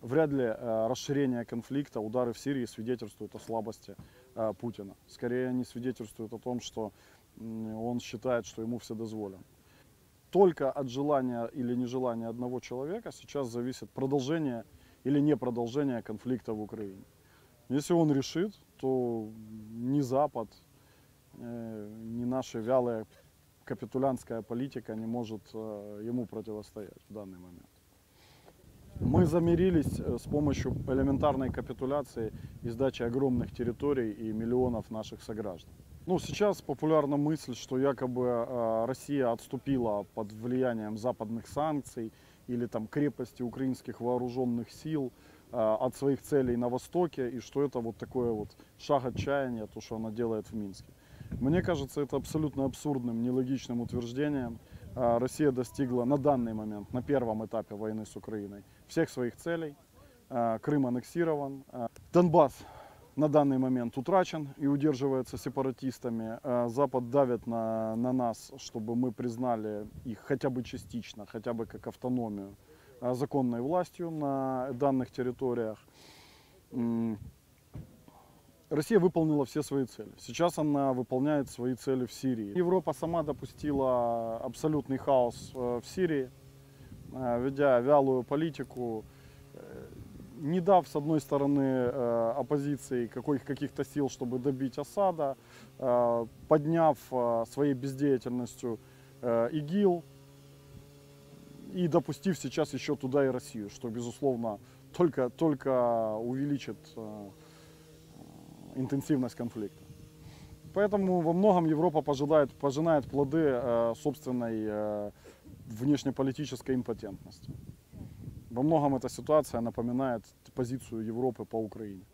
вряд ли э, расширение конфликта, удары в Сирии свидетельствуют о слабости э, Путина. Скорее они свидетельствуют о том, что он считает, что ему все дозволено. Только от желания или нежелания одного человека сейчас зависит продолжение или не продолжение конфликта в Украине. Если он решит, то ни Запад, э, ни наша вялая капитулянская политика не может ему противостоять в данный момент. Мы замирились э, с помощью элементарной капитуляции и сдачи огромных территорий и миллионов наших сограждан. Ну, сейчас популярна мысль, что якобы э, Россия отступила под влиянием западных санкций или там крепости украинских вооруженных сил э, от своих целей на Востоке, и что это вот такое вот шаг отчаяния, то, что она делает в Минске. Мне кажется, это абсолютно абсурдным, нелогичным утверждением. А, Россия достигла на данный момент, на первом этапе войны с Украиной, всех своих целей. А, Крым аннексирован. А, Донбасс на данный момент утрачен и удерживается сепаратистами. Запад давит на, на нас, чтобы мы признали их хотя бы частично, хотя бы как автономию законной властью на данных территориях. Россия выполнила все свои цели. Сейчас она выполняет свои цели в Сирии. Европа сама допустила абсолютный хаос э, в Сирии, э, ведя вялую политику, э, не дав, с одной стороны, оппозиции каких-то сил, чтобы добить Асада, э, подняв своей бездеятельностью ИГИЛ и допустив сейчас еще туда и Россию, что, безусловно, только, только увеличит интенсивность конфликта. Поэтому во многом Европа пожинает, пожинает плоды э, собственной э, внешнеполитической импотентности. Во многом эта ситуация напоминает позицию Европы по Украине.